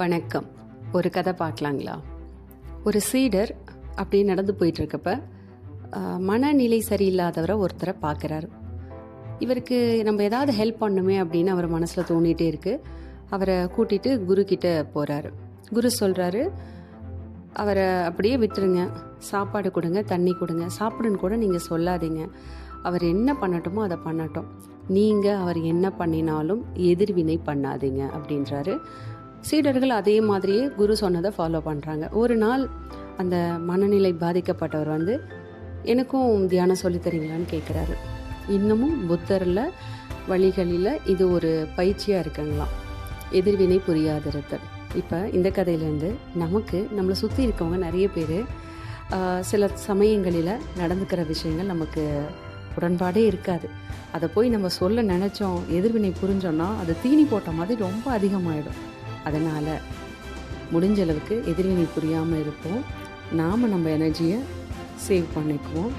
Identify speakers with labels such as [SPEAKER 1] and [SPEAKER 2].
[SPEAKER 1] வணக்கம். ஒரு கதை பார்க்கலாங்களா? ஒரு சீடர் அப்படியே நடந்து போயிட்டு இருக்கப்ப மனநிலை சரியில்லாதவரை ஒருத்தரை பார்க்குறாரு. இவருக்கு நம்ம ஏதாவது ஹெல்ப் பண்ணுமே அப்படின்னு அவர் மனசில் தோணிகிட்டே இருக்குது அவரை கூட்டிட்டு குரு கிட்ட போகிறாரு குரு சொல்கிறாரு அவரை அப்படியே விட்டுருங்க. சாப்பாடு கொடுங்க தண்ணி கொடுங்க. சாப்பிடுன்னு கூட நீங்கள் சொல்லாதீங்க. அவர் என்ன பண்ணட்டுமோ அதை பண்ணட்டும். நீங்கள் அவர் என்ன பண்ணினாலும் எதிர்வினை பண்ணாதீங்க அப்படின்றாரு. சீடர்கள் அதே மாதிரியே குரு சொன்னதை ஃபாலோ பண்ணுறாங்க ஒரு நாள் அந்த மனநிலை பாதிக்கப்பட்டவர் வந்து எனக்கும் தியானம் சொல்லித் தரீங்களான்னு கேட்குறாரு இன்னமும் புத்தரில் வழிகளில் இது ஒரு பயிற்சியாக இருக்குங்களாம். எதிர்வினை புரியாதிருத்தல். இப்போ இந்த கதையிலேருந்து நமக்கு நம்மளை சுற்றி இருக்கவங்க நிறைய பேர் சில சமயங்களில் நடந்துக்கிற விஷயங்கள் நமக்கு உடன்பாடே இருக்காது. அதை போய் நம்ம சொல்ல நினச்சோம் எதிர்வினை புரிஞ்சோன்னா அது தீனி போட்ட மாதிரி ரொம்ப அதிகமாகிடும் அதனால் முடிஞ்ச அளவுக்கு எதிர்வினை புரியாமல் இருப்போம். நாம் நம்ம எனர்ஜியை சேவ் பண்ணிக்குவோம்.